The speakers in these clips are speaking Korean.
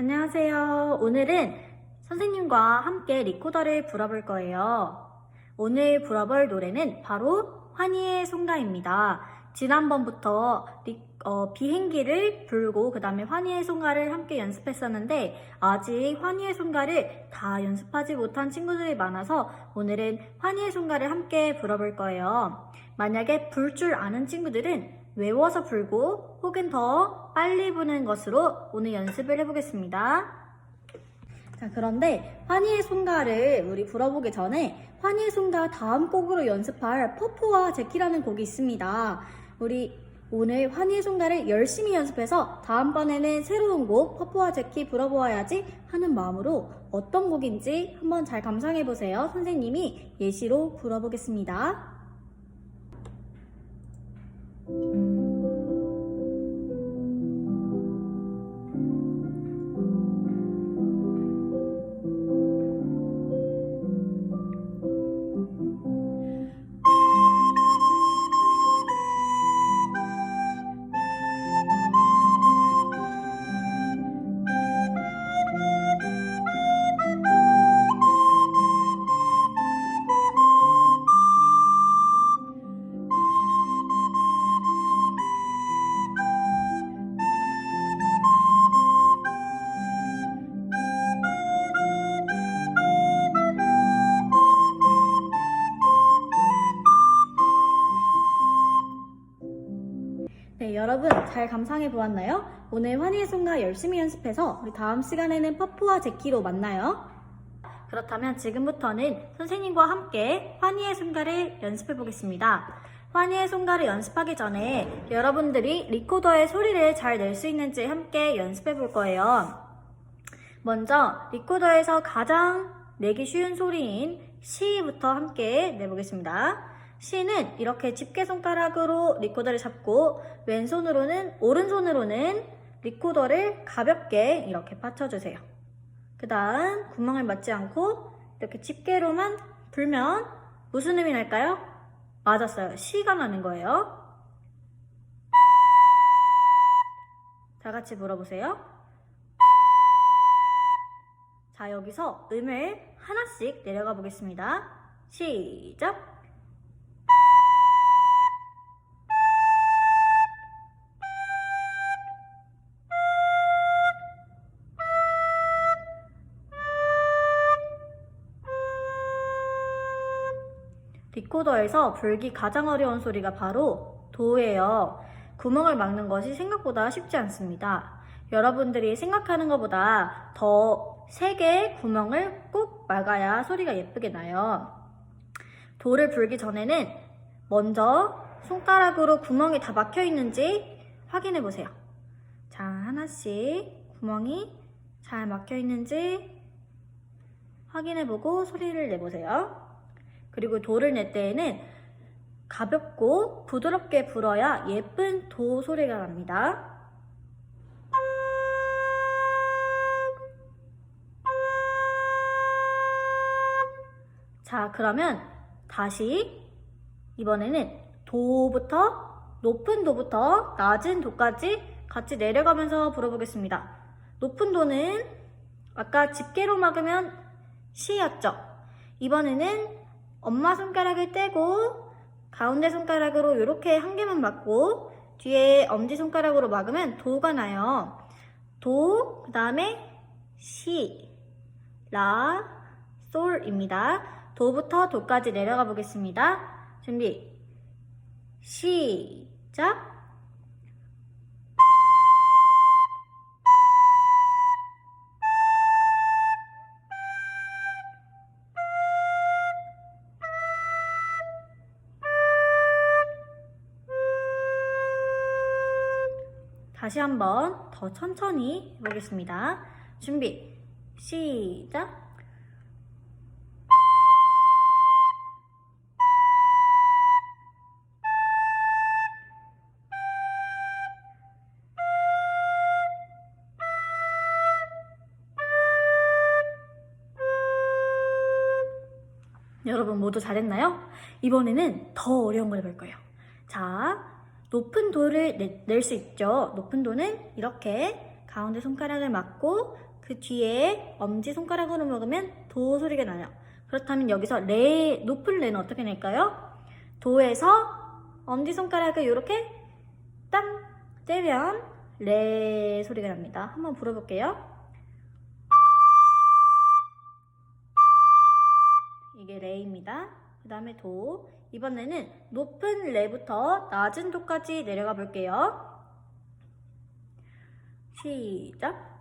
안녕하세요. 오늘은 선생님과 함께 리코더를 불어볼 거예요. 오늘 불어볼 노래는 바로 환희의 송가입니다. 지난번부터 리- 어, 비행기를 불고 그 다음에 환희의 송가를 함께 연습했었는데 아직 환희의 송가를 다 연습하지 못한 친구들이 많아서 오늘은 환희의 송가를 함께 불어볼 거예요. 만약에 불 줄 아는 친구들은 외워서 불고 혹은 더 빨리 부는 것으로 오늘 연습을 해보겠습니다. 자, 그런데 환희의 송가를 우리 불어보기 전에 환희의 송가 다음 곡으로 연습할 퍼프와 제키라는 곡이 있습니다. 우리 오늘 환희의 송가를 열심히 연습해서 다음번에는 새로운 곡 퍼프와 제키 불어보아야지 하는 마음으로 어떤 곡인지 한번 잘 감상해보세요. 선생님이 예시로 불어보겠습니다. 네, 잘 감상해 보았나요? 오늘 환희의 송가 열심히 연습해서 우리 다음 시간에는 퍼프와 제키로 만나요. 그렇다면 지금부터는 선생님과 함께 환희의 송가를 연습해 보겠습니다. 환희의 송가를 연습하기 전에 여러분들이 리코더의 소리를 잘 낼 수 있는지 함께 연습해 볼 거예요. 먼저 리코더에서 가장 내기 쉬운 소리인 시부터 함께 내보겠습니다. 시는 이렇게 집게 손가락으로 리코더를 잡고 왼손으로는 오른손으로는 리코더를 가볍게 이렇게 받쳐주세요. 그 다음 구멍을 맞지 않고 이렇게 집게로만 불면 무슨 음이 날까요? 맞았어요. 시가 나는 거예요. 다 같이 물어보세요. 자, 여기서 음을 하나씩 내려가 보겠습니다. 시작! 리코더에서 불기 가장 어려운 소리가 바로 도예요. 구멍을 막는 것이 생각보다 쉽지 않습니다. 여러분들이 생각하는 것보다 더 세 개의 구멍을 꼭 막아야 소리가 예쁘게 나요. 도를 불기 전에는 먼저 손가락으로 구멍이 다 막혀 있는지 확인해 보세요. 자, 하나씩 구멍이 잘 막혀 있는지 확인해 보고 소리를 내보세요. 그리고 도를 낼 때에는 가볍고 부드럽게 불어야 예쁜 도 소리가 납니다. 자, 그러면 다시 이번에는 도부터 높은 도부터 낮은 도까지 같이 내려가면서 불어보겠습니다. 높은 도는 아까 집게로 막으면 시였죠. 이번에는 엄마 손가락을 떼고 가운데 손가락으로 이렇게 한 개만 막고 뒤에 엄지 손가락으로 막으면 도가 나요. 도, 그 다음에 시, 라, 솔입니다. 도부터 도까지 내려가 보겠습니다. 준비, 시작! 다시 한번 더 천천히 해보겠습니다. 준비, 시작! 여러분 모두 잘했나요? 이번에는 더 어려운 걸 해볼 거예요. 자, 높은 도를 낼 수 있죠. 높은 도는 이렇게 가운데 손가락을 맞고 그 뒤에 엄지 손가락으로 먹으면 도 소리가 나요. 그렇다면 여기서 레, 높은 레는 어떻게 낼까요? 도에서 엄지 손가락을 이렇게 땅 떼면 레 소리가 납니다. 한번 불어볼게요. 이게 레입니다. 그 다음에 도. 이번에는 높은 레부터 낮은 도까지 내려가 볼게요. 시작.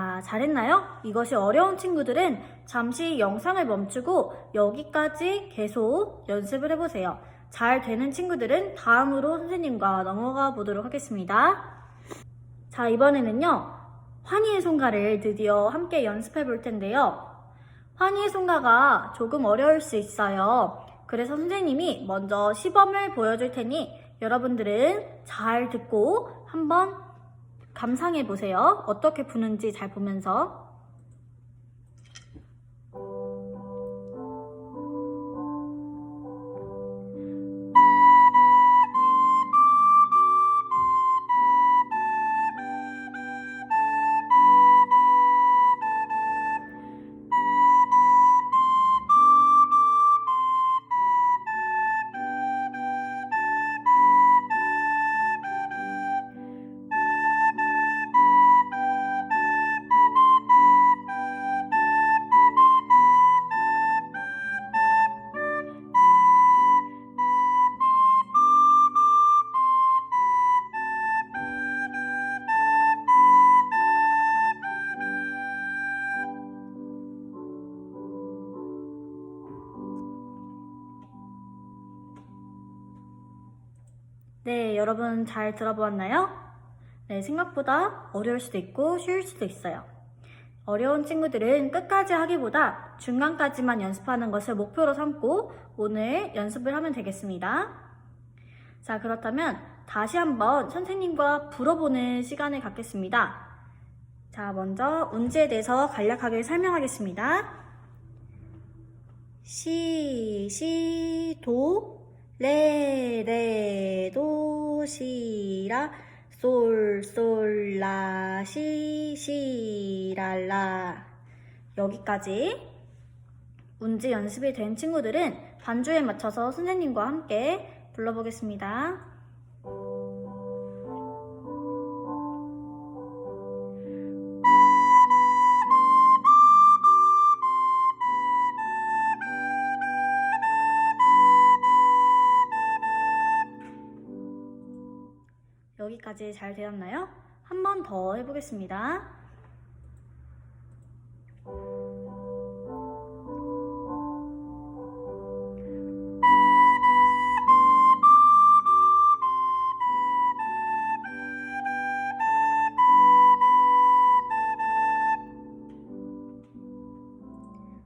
자, 잘했나요? 이것이 어려운 친구들은 잠시 영상을 멈추고 여기까지 계속 연습을 해보세요. 잘 되는 친구들은 다음으로 선생님과 넘어가 보도록 하겠습니다. 자, 이번에는요, 환희의 송가를 드디어 함께 연습해 볼 텐데요. 환희의 송가가 조금 어려울 수 있어요. 그래서 선생님이 먼저 시범을 보여줄 테니 여러분들은 잘 듣고 한번 감상해 보세요. 어떻게 부는지 잘 보면서. 여러분 잘 들어보았나요? 네, 생각보다 어려울 수도 있고 쉬울 수도 있어요. 어려운 친구들은 끝까지 하기보다 중간까지만 연습하는 것을 목표로 삼고 오늘 연습을 하면 되겠습니다. 자, 그렇다면 다시 한번 선생님과 불어보는 시간을 갖겠습니다. 자, 먼저 운지에 대해서 간략하게 설명하겠습니다. 시, 시, 도, 레, 레, 도, 시, 라, 솔, 솔, 라, 시, 시, 라, 라. 여기까지 운지 연습이 된 친구들은 반주에 맞춰서 선생님과 함께 불러보겠습니다. 여기까지 잘 되었나요? 한 번 더 해보겠습니다.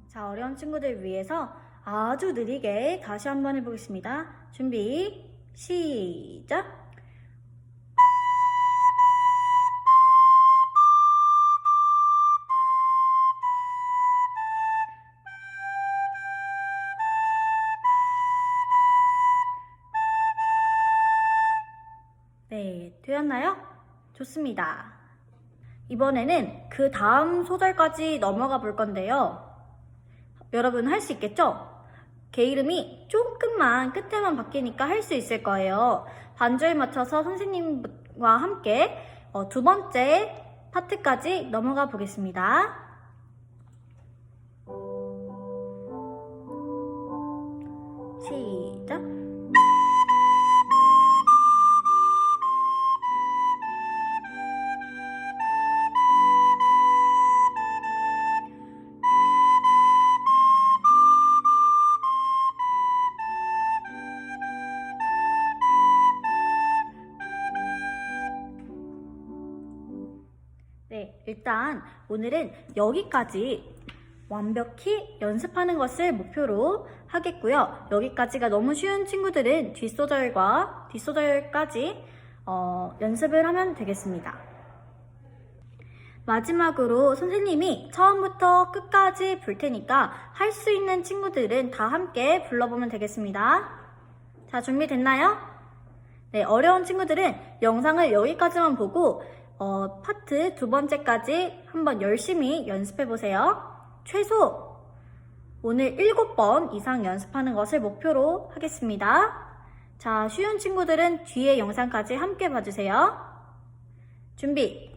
자, 어려운 친구들 위해서 아주 느리게 다시 한번 해보겠습니다. 준비, 시작! 되었나요? 좋습니다. 이번에는 그 다음 소절까지 넘어가 볼 건데요. 여러분 할 수 있겠죠? 개 이름이 조금만 끝에만 바뀌니까 할 수 있을 거예요. 반주에 맞춰서 선생님과 함께 어, 두 번째 파트까지 넘어가 보겠습니다. 시작. 일단 오늘은 여기까지 완벽히 연습하는 것을 목표로 하겠고요. 여기까지가 너무 쉬운 친구들은 뒷소절과 뒷소절까지 어, 연습을 하면 되겠습니다. 마지막으로 선생님이 처음부터 끝까지 볼 테니까 할 수 있는 친구들은 다 함께 불러보면 되겠습니다. 자, 준비됐나요? 네, 어려운 친구들은 영상을 여기까지만 보고 어, 파트 두 번째까지 한번 열심히 연습해 보세요. 최소 오늘 7번 이상 연습하는 것을 목표로 하겠습니다. 자, 쉬운 친구들은 뒤에 영상까지 함께 봐주세요. 준비.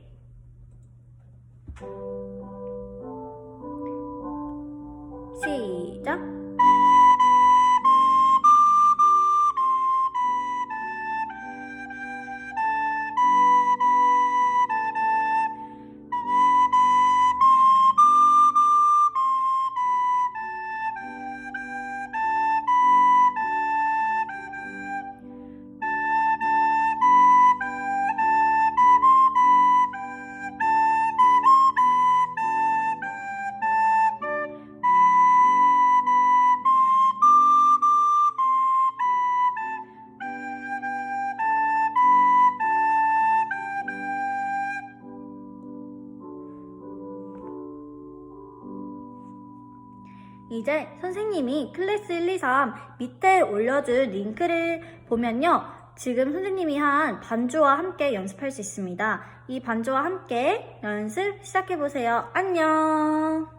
이제 선생님이 클래스 1, 2, 3 밑에 올려준 링크를 보면요. 지금 선생님이 한 반주와 함께 연습할 수 있습니다. 이 반주와 함께 연습 시작해보세요. 안녕!